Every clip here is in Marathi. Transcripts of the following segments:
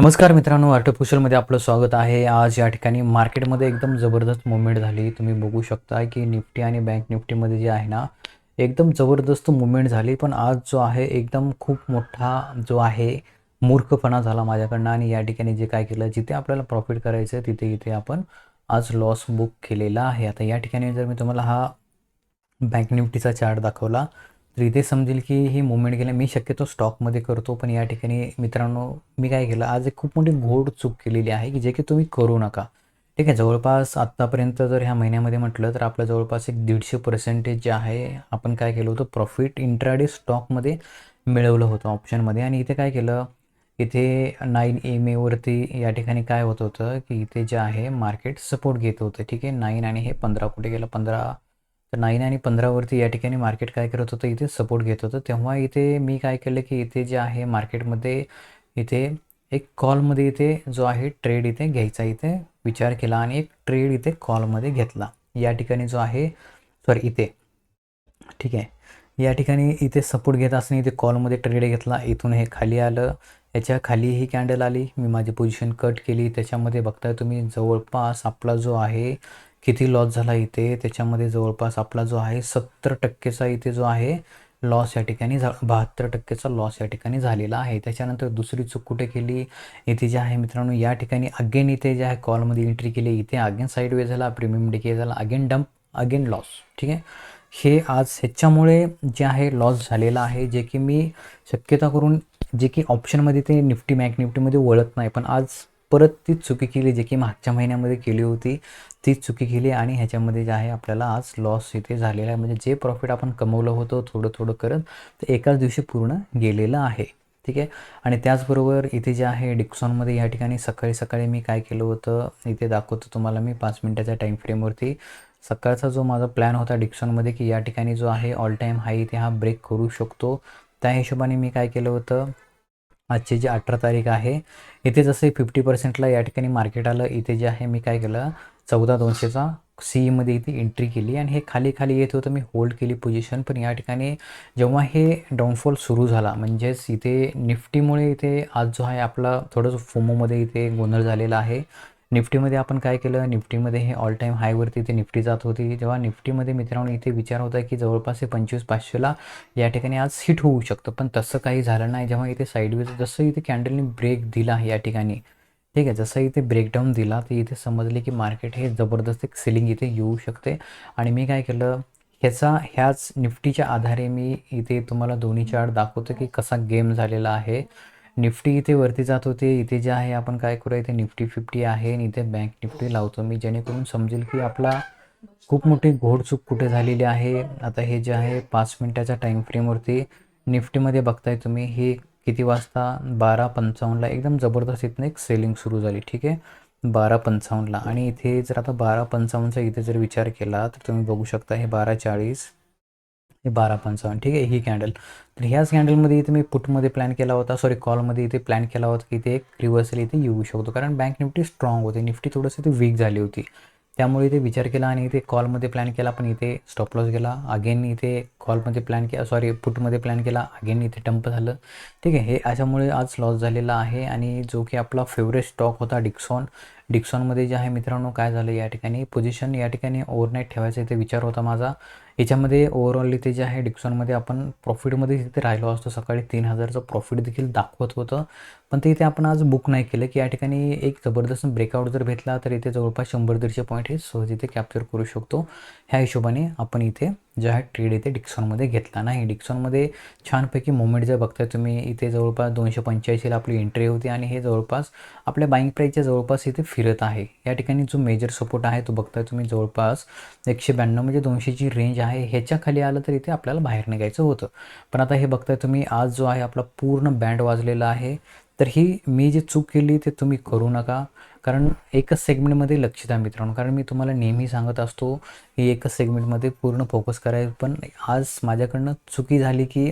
नमस्कार मित्रांनो आर्टिफिशियलमध्ये आपलं स्वागत आहे. आज या ठिकाणी मार्केटमध्ये एकदम जबरदस्त मुवमेंट झाली. तुम्ही बघू शकता की निफ्टी आणि बँक निफ्टीमध्ये जे आहे ना एकदम जबरदस्त मुवमेंट झाली. पण आज जो आहे एकदम खूप मोठा जो आहे मूर्खपणा झाला माझ्याकडनं. आणि या ठिकाणी जे काय केलं जिथे आपल्याला प्रॉफिट करायचं आहे तिथे इथे आपण आज लॉस बुक केलेला आहे. आता या ठिकाणी जर मी तुम्हाला हा बँक निफ्टीचा चार्ट दाखवला तर इथे समजेल की हे मुवमेंट गेलं. मी शक्यतो स्टॉकमध्ये करतो पण या ठिकाणी मित्रांनो मी काय केलं आज एक खूप मोठी घोड चूक केलेली आहे की जे की तुम्ही करू नका. ठीक आहे जवळपास आत्तापर्यंत जर ह्या महिन्यामध्ये म्हटलं तर आपलं जवळपास एक दीडशे पर्सेंटेज जे आहे आपण काय केलं होतं प्रॉफिट इंट्राडे स्टॉकमध्ये मिळवलं होतं ऑप्शनमध्ये आणि इथे काय केलं इथे नाईन एम एवरती या ठिकाणी काय होत होतं की इथे जे आहे मार्केट सपोर्ट घेत होतं. ठीक आहे नाईन आणि हे पंधरा कुठे गेलं पंधरा तर नाईन आणि पंधरावरती या ठिकाणी मार्केट काय करत होतं इथे सपोर्ट घेत होतं. तेव्हा इथे मी काय केलं की इथे जे आहे मार्केटमध्ये इथे एक कॉलमध्ये इथे जो आहे ट्रेड इथे घ्यायचा इथे विचार केला आणि एक ट्रेड इथे कॉलमध्ये घेतला. या ठिकाणी जो आहे सॉरी इथे. ठीक आहे. या ठिकाणी इथे सपोर्ट घेत असताना इथे कॉलमध्ये ट्रेड घेतला. इथून हे खाली आलं. याच्या खाली ही कॅन्डल आली. मी माझी पोझिशन कट केली. त्याच्यामध्ये बघताय तुम्ही जवळपास आपला जो आहे किती लॉस झाला इथे? त्याच्यामध्ये जवळपास आपला जो आहे सत्तर टक्केचा इथे जो आहे लॉस या ठिकाणी झा बहात्तर टक्केचा लॉस या ठिकाणी झालेला आहे. त्याच्यानंतर दुसरी चूक कुठे केली? इथे जे आहे मित्रांनो या ठिकाणी अगेन इथे जे आहे कॉलमध्ये एंट्री केली. इथे अगेन साईडवे झाला प्रीमियम डिके झाला अगेन डंप अगेन लॉस ठीक आहे? हे आज ह्याच्यामुळे जे आहे लॉस झालेला आहे जे की मी शक्यता करून जे की ऑप्शनमध्ये ते निफ्टी बँक निफ्टीमध्ये वळत नाही. पण आज परत तीच चुकी केली जे की मागच्या महिन्यामध्ये केली होती तीच चुकी केली आणि ह्याच्यामध्ये जे आहे आपल्याला आज लॉस इथे झालेला आहे. म्हणजे जे प्रॉफिट आपण कमवलं होतं थोडं थोडं करत ते एकाच दिवशी पूर्ण गेलेलं आहे. ठीक आहे? आणि त्याचबरोबर इथे जे आहे डिक्सॉनमध्ये या ठिकाणी सकाळी सकाळी मी काय केलं होतं इथे दाखवतो तुम्हाला मी पाच मिनटाच्या टाईम फ्रेमवरती सकाळचा जो माझा प्लॅन होता डिक्सॉनमध्ये की या ठिकाणी जो आहे ऑल टाईम हाय इथे हा ब्रेक करू शकतो. त्या हिशोबाने मी काय केलं होतं आजची जी अठरा तारीख आहे इथे जसं फिफ्टी पर्सेंटला या ठिकाणी मार्केट आलं इथे जे आहे मी काय केलं चौदा दोनशेचा सीईमध्ये इथे एंट्री केली आणि हे खाली खाली येत होतं मी होल्ड केली पोझिशन पण या ठिकाणी जेव्हा हे डाऊनफॉल सुरू झाला म्हणजेच इथे निफ्टीमुळे इथे आज जो आहे आपला थोडंसं फोमोमध्ये इथे गोंधळ झालेला आहे. निफ्टीमध्ये आपण काय केलं? निफ्टीमध्ये हे ऑल टाईम हायवरती इथे निफ्टी जात होती. जेव्हा निफ्टीमध्ये मित्रांनो इथे विचार होता की जवळपास हे पंचवीस पाचशेला या ठिकाणी आज हिट होऊ शकतं. पण तसं काही झालं नाही. जेव्हा इथे साईडवेज जसं इथे कॅन्डलने ब्रेक दिला या ठिकाणी ठीक आहे? जसं इथे ब्रेकडाऊन दिला तर इथे समजले की मार्केट हे जबरदस्त एक सेलिंग इथे येऊ शकते. आणि मी काय केलं? ह्याचा ह्याच निफ्टीच्या आधारे मी इथे तुम्हाला दोन्ही चार्ट दाखवतो की कसा गेम झालेला आहे. निफ्टी इथे वरती जात होते. इथे जे आहे आपण काय करूया इथे निफ्टी फिफ्टी आहे आणि इथे बँक निफ्टी लावतो मी जेणेकरून समजेल की आपला खूप मोठी घोडचूक कुठे झालेली आहे. आता हे जे आहे पाच मिनटाच्या टाईम फ्रेमवरती निफ्टीमध्ये बघताय तुम्ही हे किती वाजता? बारा पंचावन्नला एकदम जबरदस्त इथनं एक सेलिंग सुरू झाली ठीक आहे? बारा पंचावन्नला. आणि इथे जर आता बारा पंचावन्नचा इथे जर विचार केला तर तुम्ही बघू शकता हे बारा चाळीस हे बारा पंचावन्न ठीक आहे ही कॅन्डल तर ह्याच कॅन्डलमध्ये इथे मी पुटमध्ये प्लॅन केला होता सॉरी कॉलमध्ये इथे प्लॅन केला होता की इथे एक रिव्हर्सल इथे येऊ शकतो. कारण बँक निफ्टी स्ट्रॉंग होते निफ्टी थोडंसं इथे वीक झाली होती. त्यामुळे इथे विचार केला आणि इथे कॉलमध्ये प्लॅन केला पण इथे स्टॉप लॉस गेला. अगेन इथे कॉलमध्ये प्लॅन केला सॉरी पुटमध्ये प्लॅन केला. अगेन इथे टंप झालं. ठीक आहे हे अशामुळे आज लॉस झालेला आहे. आणि जो की आपला फेवरेट स्टॉक होता डिक्सॉन डिक्सॉनमध्ये जे आहे मित्रांनो काय झालं या ठिकाणी? पोझिशन या ठिकाणी ओव्हरनाईट ठेवायचा इथे विचार होता माझा. याच्यामध्ये ओव्हरऑल इथे जे आहे डिक्सॉनमध्ये आपण प्रॉफिटमध्ये तिथे राहिलो असतो. सकाळी तीन हजारचं प्रॉफिट देखील दाखवत होतं. पण ते इथे आपण आज बुक नाही केलं की या ठिकाणी एक जबरदस्त ब्रेकआउट जर भेटला तर इथे जवळपास शंभर दीडशे पॉईंट हे सहज इथे कॅप्चर करू शकतो. ह्या हिशोबाने आपण इथे जो आहे ट्रेड इथे डिक्सॉनमध्ये घेतला नाही. डिक्सॉनमध्ये छानपैकी मुवमेंट जर बघताय तुम्ही इथे जवळपास दोनशे पंच्याऐंशीला आपली एंट्री होती आणि हे जवळपास आपल्या बाईंग प्राईसच्या जवळपास इथे फिरत आहे. या ठिकाणी जो मेजर सपोर्ट आहे तो बघताय तुम्ही जवळपास एकशे ब्याण्णव म्हणजे दोनशेची रेंज आहे. ह्याच्या खाली आलं तर इथे आपल्याला बाहेर निघायचं होतं. पण आता हे बघताय तुम्ही आज जो आहे आपला पूर्ण बँड वाजलेला आहे. तर ही मी जी चूक केली ते तुम्ही करू नका. कारण एकच सेगमेंटमध्ये लक्ष द्या मित्रांनो. कारण मी तुम्हाला नेहमी सांगत असतो की एकच सेगमेंटमध्ये पूर्ण फोकस करायचं. पण आज माझ्याकडनं चुकी झाली की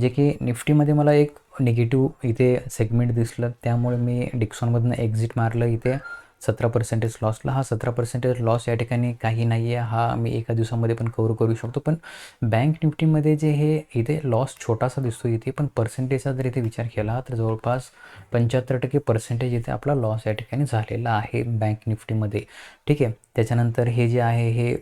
जे की निफ्टीमध्ये मला एक निगेटिव्ह इथे सेगमेंट दिसलं. त्यामुळे मी डिक्सॉनमधनं एक्झिट मारलं इथे. सतरा पर्सेंटेज लॉसला हा सतरा पर्सेंटेज लॉस या ठिकाणी काही नाही आहे हा मी एका दिवसामध्ये पण कवर करू शकतो. पण बँक निफ्टीमध्ये जे हे इथे लॉस छोटासा दिसतो इथे पण पर्सेंटेजचा जर इथे विचार केला तर जवळपास पंच्याहत्तर टक्के पर्सेंटेज इथे आपला लॉस या ठिकाणी झालेला आहे बँक निफ्टीमध्ये. ठीक आहे? त्याच्यानंतर हे जे आहे हे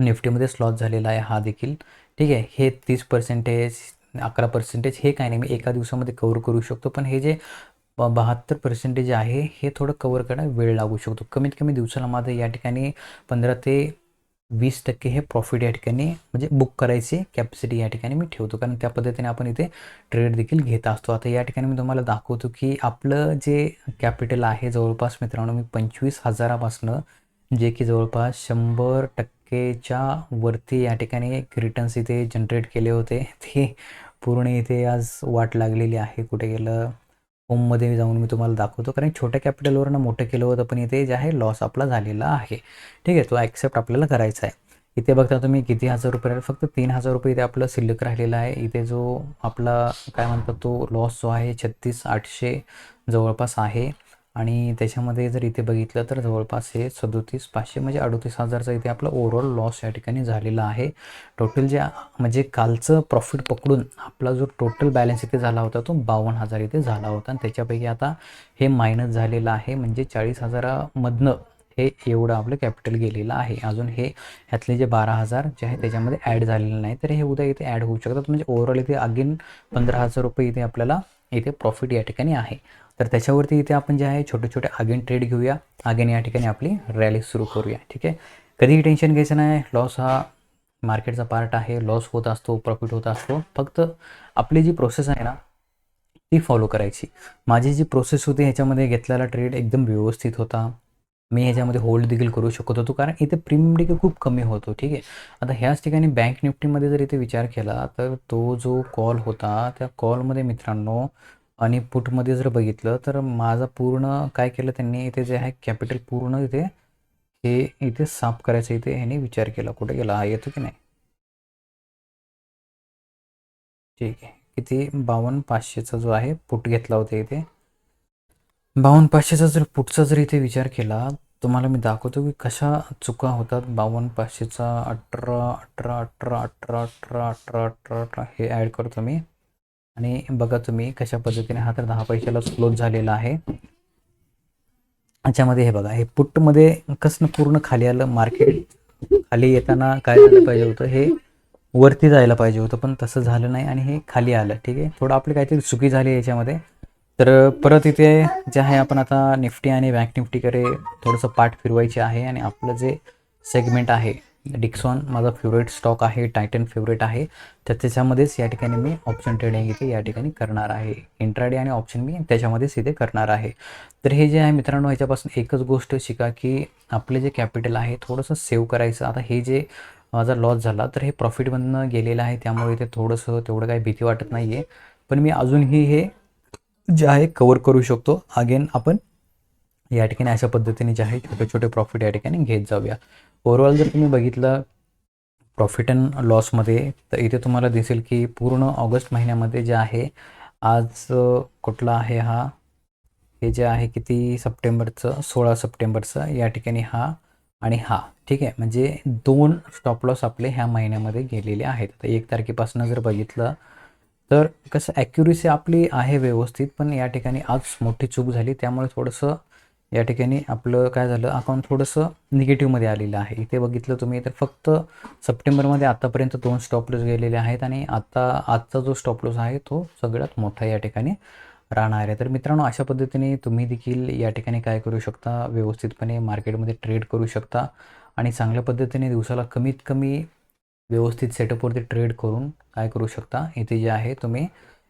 निफ्टीमध्येच लॉस झालेला आहे हा देखील. ठीक आहे? हे तीस पर्सेंटेज अकरा पर्सेंटेज हे काय नाही. मी एका दिवसामध्ये कवर करू शकतो. पण हे जे ब बहात्तर पर्सेंटेज आहे हे थोडं कवर करायला वेळ लागू शकतो. कमीत कमी दिवसाला माझं या ठिकाणी पंधरा ते वीस टक्के हे प्रॉफिट या ठिकाणी म्हणजे बुक करायची कॅपॅसिटी या ठिकाणी मी ठेवतो. कारण त्या पद्धतीने आपण इथे ट्रेड देखील घेत असतो. आता या ठिकाणी मी तुम्हाला दाखवतो की आपलं जे कॅपिटल आहे जवळपास मित्रांनो मी पंचवीस हजारापासनं जे की जवळपास शंभर टक्केच्या वरती या ठिकाणी एक रिटर्न्स इथे जनरेट केले होते. ते पूर्ण इथे आज वाट लागलेली आहे. कुठे गेलं? होममध्ये जाऊन मी तुम्हाला दाखवतो. कारण छोट्या कॅपिटलवरनं मोठं केलं होतं पण इथे जे आहे लॉस आपला झालेला आहे. ठीक आहे तो ॲक्सेप्ट आपल्याला करायचा आहे. इथे बघता तुम्ही किती हजार रुपये राहिले. फक्त तीन हजार रुपये इथे आपलं शिल्लक राहिलेला आहे. इथे जो आपला काय म्हणतात तो लॉस जो आहे छत्तीस आठशे जवळपास आहे. आणि त्याच्यामध्ये जर इथे बघितलं तर जवळपास हे सदोतीस पाचशे म्हणजे अडोतीस हजारचा इथे आपला ओव्हरऑल लॉस या ठिकाणी झालेला आहे. टोटल जे म्हणजे कालचं प्रॉफिट पकडून आपला जो टोटल बॅलन्स इथे झाला होता तो बावन्न हजार इथे झाला होता. आणि त्याच्यापैकी आता हे मायनस झालेलं आहे म्हणजे चाळीस हजारामधनं हे एवढं आपलं कॅपिटल गेलेलं आहे. अजून हे ह्यातले जे बारा हजार जे आहे त्याच्यामध्ये ॲड झालेलं नाही. तर हे उद्या इथे ॲड होऊ शकतात. म्हणजे ओव्हरऑल इथे अगेन पंधरा हजार रुपये इथे आपल्याला इथे प्रॉफिट या ठिकाणी आहे. तर त्याच्यावरती इथे आपण जे आहे छोटे छोटे अगेन ट्रेड घेऊया. अगेन या ठिकाणी आपली रॅली सुरू करूया ठीक आहे? कधीही टेन्शन घ्यायचं नाही. लॉस हा मार्केटचा पार्ट आहे. लॉस होत असतो प्रॉफिट होत असतो. फक्त आपली जी प्रोसेस आहे ना ती फॉलो करायची. माझी जी प्रोसेस होती ह्याच्यामध्ये घेतलेला ट्रेड एकदम व्यवस्थित होता. मी ह्याच्यामध्ये होल्ड देखील करू शकत होतो. कारण इथे प्रीमियम देखील खूप कमी होतो. ठीक आहे? आता ह्याच ठिकाणी बँक निफ्टीमध्ये जर इथे विचार केला तर तो जो कॉल होता त्या कॉलमध्ये मित्रांनो आणि पुटमध्ये जर बघितलं तर माझा पूर्ण काय केलं त्यांनी इथे जे आहे कॅपिटल पूर्ण इथे हे इथे साफ करायचं इथे ह्याने विचार केला. कुठे गेला? हा येतो की नाही? ठीक आहे. किती? बावन्न पाचशेचा जो आहे पुट घेतला होता इथे. बावन्न पाचशेचा जर पुढचा जर इथे विचार केला तुम्हाला मी दाखवतो की कशा चुका होतात बावन्न पाचशेचा. अठरा अठरा अठरा अठरा अठरा अठरा अठरा अठरा हे ॲड करतो मी. आणि बघा तुम्ही कशा पद्धतीने हा तर दहा पैशाला क्लोज झालेला आहे. याच्यामध्ये हे बघा हे पुटमध्ये कसं पूर्ण खाली आलं मार्केट खाली येताना काय झालं पाहिजे होतं हे वरती जायला पाहिजे होतं पण तसं झालं नाही आणि हे खाली आलं ठीक आहे? थोडं आपली काहीतरी चुकी झाली याच्यामध्ये. तर परत इथे जे आहे आपण आता निफ्टी आणि बँक निफ्टीकडे थोडंसं पाठ फिरवायचे आहे आणि आपलं जे सेगमेंट आहे डिक्सॉन माझा फेवरेट स्टॉक आहे टायटन फेवरेट आहे तर त्याच्यामध्येच या ठिकाणी मी ऑप्शन ट्रेडिंग इथे या ठिकाणी करणार आहे. इंट्राडे आणि ऑप्शन मी त्याच्यामध्येच इथे करणार आहे. तर हे जे आहे मित्रांनो ह्याच्यापासून एकच गोष्ट शिका की आपले जे कॅपिटल आहे थोडंसं सेव्ह करायचं. आता हे जे माझा लॉस झाला तर हे प्रॉफिटमधनं गेलेलं आहे त्यामुळे इथे थोडंसं तेवढं काही भीती वाटत नाही आहे पण मी अजूनही हे जे आहे कवर करू शकतो. अगेन आपण या ठिकाणी अशा पद्धतीने जे आहे छोटे छोटे प्रॉफिट या ठिकाणी घेत जाऊया. ओव्हरऑल जर तुम्ही बघितलं प्रॉफिट अँड लॉसमध्ये तर इथे तुम्हाला दिसेल की पूर्ण ऑगस्ट महिन्यामध्ये जे आहे आज कुठला आहे हा? हे जे आहे किती सप्टेंबरचं सोळा सप्टेंबरचं या ठिकाणी हा आणि हा. ठीक आहे? म्हणजे दोन स्टॉप लॉस आपले ह्या महिन्यामध्ये गेलेले आहेत. तर एक तारखेपासून जर बघितलं तर कसं ॲक्युरेसी आपली आहे व्यवस्थित पण या ठिकाणी आज मोठी चूक झाली. त्यामुळे थोडंसं या ठिकाणी आपलं काय झालं अकाउंट थोडंसं निगेटिव्हमध्ये आलेलं आहे. इथे बघितलं तुम्ही तर फक्त सप्टेंबरमध्ये आत्तापर्यंत दोन स्टॉपलॉस गेलेले आहेत आणि आता आजचा जो स्टॉपलॉस आहे तो सगळ्यात मोठा या ठिकाणी राहणार आहे. तर मित्रांनो अशा पद्धतीने तुम्ही देखील या ठिकाणी काय करू शकता? व्यवस्थितपणे मार्केटमध्ये ट्रेड करू शकता आणि चांगल्या पद्धतीने दिवसाला कमीत कमी व्यवस्थित सेटअपवरती ट्रेड करून काय करू शकता? इथे जे आहे तुम्ही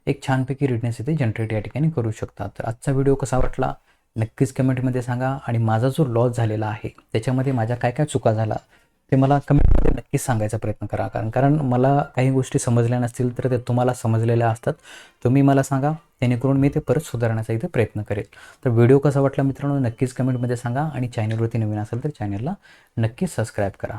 एक छानपैकी रिटर्न्स इथे जनरेट या ठिकाणी करू शकता. तर आजचा व्हिडिओ कसा वाटला? नक्कीच कमेंटमध्ये सांगा. आणि माझा जो लॉस झालेला आहे त्याच्यामध्ये माझ्या काय काय चुका झाला ते मला कमेंटमध्ये नक्कीच सांगायचा प्रयत्न करा. कारण कारण मला काही गोष्टी समजल्या नसतील तर ते तुम्हाला समजलेल्या असतात. तुम्ही मला सांगा जेणेकरून मी ते परत सुधारण्याचा इथे प्रयत्न करेल. तर व्हिडिओ कसा वाटला मित्रांनो? नक्कीच कमेंटमध्ये सांगा. आणि चॅनलवरती नवीन असेल तर चॅनलला नक्कीच सबस्क्राईब करा.